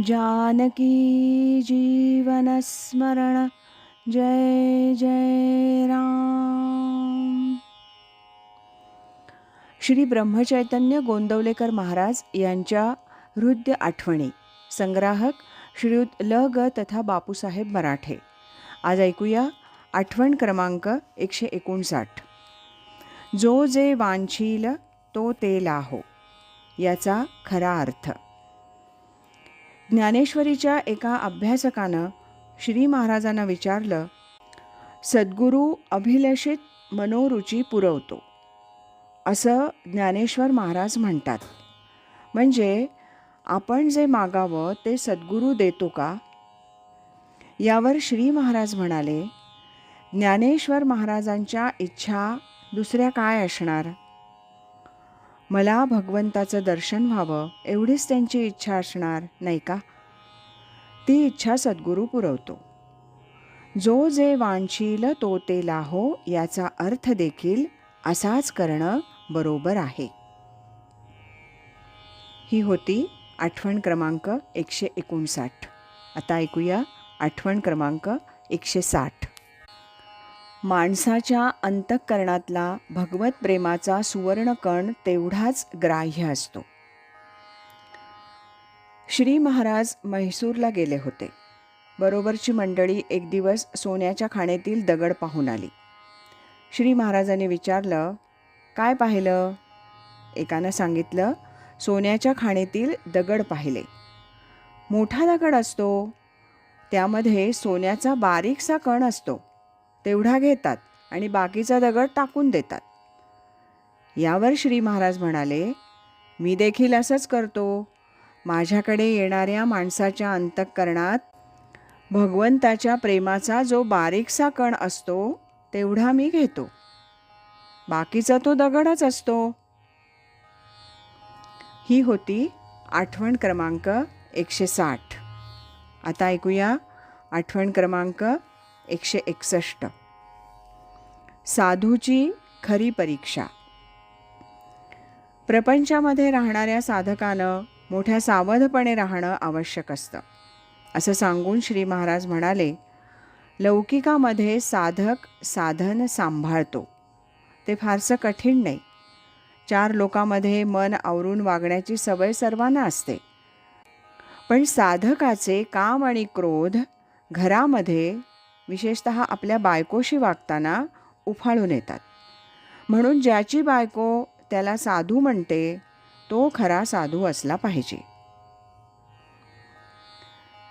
जानकी जीवनस्मरण जय जय राम। श्री ब्रह्मचैतन्य गोंदवलेकर महाराज यांच्या हृदय आठवणी। संग्राहक श्रीयुत ल ग तथा बापूसाहेब मराठे। आज ऐकूया आठवण क्रमांक एकशे एकोणसाठ। जो जे वांछील तो ते लाहो याचा खरा अर्थ। ज्ञानेश्वरीच्या एका अभ्यासकानं श्री महाराजांना विचारलं सद्गुरू अभिलषित मनोरुची पुरवतो. असं ज्ञानेश्वर महाराज म्हणतात. म्हणजे आपण जे मागावं ते सद्गुरू देतो का? यावर श्री महाराज म्हणाले ज्ञानेश्वर महाराजांच्या इच्छा दुसऱ्या काय असणार? मला भगवंताचं दर्शन व्हावं एवढीच त्यांची इच्छा असणार नाही का? ती इच्छा सद्गुरू पुरवतो. जो जे वांछील तो ते लाहो याचा अर्थ देखील असाच करणं बरोबर आहे. ही होती आठवण क्रमांक एकशे एकोणसाठ. आता ऐकूया आठवण क्रमांक एकशे साठ. माणसाच्या अंतःकरणातला भगवत प्रेमाचा सुवर्णकण तेवढाच ग्राह्य असतो. श्री महाराज म्हैसूरला गेले होते. बरोबरची मंडळी एक दिवस सोन्याच्या खाणेतील दगड पाहून आली. श्री महाराजांनी विचारलं काय पाहिलं? एकानं सांगितलं सोन्याच्या खाणेतील दगड पाहिले. मोठा दगड असतो. त्यामध्ये सोन्याचा बारीकसा कण असतो. तेवढा घेतात आणि बाकीचा दगड टाकून देतात. यावर श्री महाराज म्हणाले मी देखील असंच करतो. माझ्याकडे येणाऱ्या माणसाच्या अंतःकरणात भगवंताच्या प्रेमाचा जो बारीकसा कण असतो तेवढा मी घेतो. बाकीचा तो दगडच असतो. ही होती आठवण क्रमांक एकशे साठ. आता ऐकूया आठवण क्रमांक एकशे एकसष्ट. साधूची खरी परीक्षा. प्रपंचामध्ये राहणाऱ्या साधकानं मोठ्या सावधपणे राहणं आवश्यक असतं. असं सांगून श्री महाराज म्हणाले लौकिकामध्ये साधक साधन सांभाळतो. ते फारसं कठीण नाही. चार लोकांमध्ये मन आवरून वागण्याची सवय सर्वांना असते. पण साधकाचे काम आणि क्रोध घरामध्ये विशेषत आपल्या बायकोशी वागताना उफाळून येतात. म्हणून ज्याची बायको त्याला साधू म्हणते तो खरा साधू असला पाहिजे.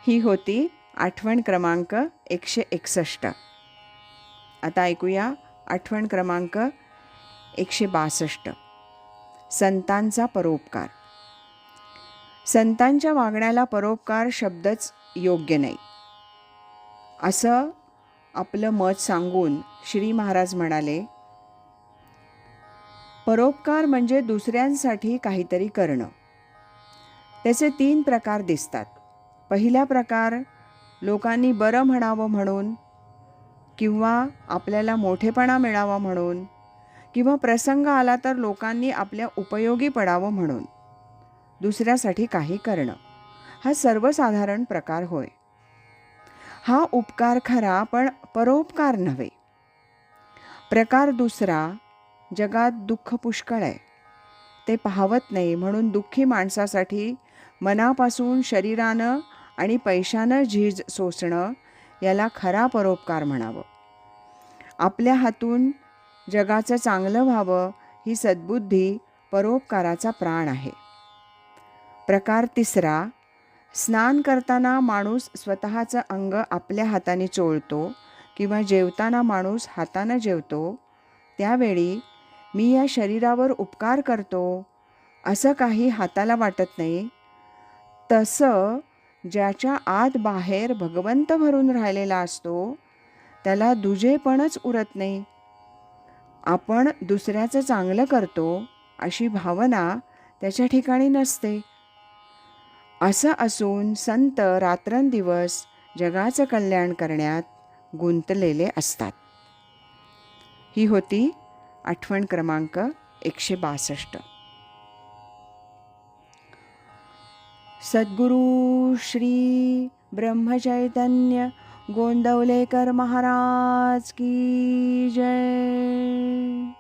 ही होती आठवण क्रमांक एकशे एकसष्ट. आता ऐकूया आठवण क्रमांक एकशे बासष्ट. संतांचा परोपकार. संतांच्या वागण्याला परोपकार शब्दच योग्य नाही. असं आपलं मत सांगून श्री महाराज म्हणाले परोपकार म्हणजे दुसऱ्यांसाठी काहीतरी करणं. त्याचे तीन प्रकार दिसतात. पहिला प्रकार लोकांनी बरं म्हणावं म्हणून किंवा आपल्याला मोठेपणा मिळावा म्हणून किंवा प्रसंग आला तर लोकांनी आपल्या उपयोगी पडावं म्हणून. दुसऱ्यासाठी काही करणं. हा सर्वसाधारण प्रकार होय. हा उपकार खरा पण परोपकार नव्हे. प्रकार दुसरा जगात दुःख पुष्कळ आहे. ते पाहवत नाही म्हणून दुःखी माणसासाठी मनापासून शरीरानं आणि पैशानं झीज सोसणं याला खरा परोपकार म्हणावं. आपल्या हातून जगाचं चांगलं व्हावं ही सद्बुद्धी परोपकाराचा प्राण आहे. प्रकार तिसरा स्नान करताना माणूस स्वतःचं अंग आपल्या हाताने चोळतो किंवा जेवताना माणूस हातानं जेवतो त्यावेळी मी या शरीरावर उपकार करतो असं काही हाताला वाटत नाही. तसं ज्याच्या आत बाहेर भगवंत भरून राहिलेला असतो त्याला दुजेपणच उरत नाही. आपण दुसऱ्याचं चांगलं करतो अशी भावना त्याच्या ठिकाणी नसते. असं असून संत रात्रंदिवस जगाचं कल्याण करण्यात गुंतलेले असतात. ही होती आठवण क्रमांक एकशे बासष्ट. सद्गुरू श्री ब्रह्मचैतन्य गोंदवलेकर महाराज की जय.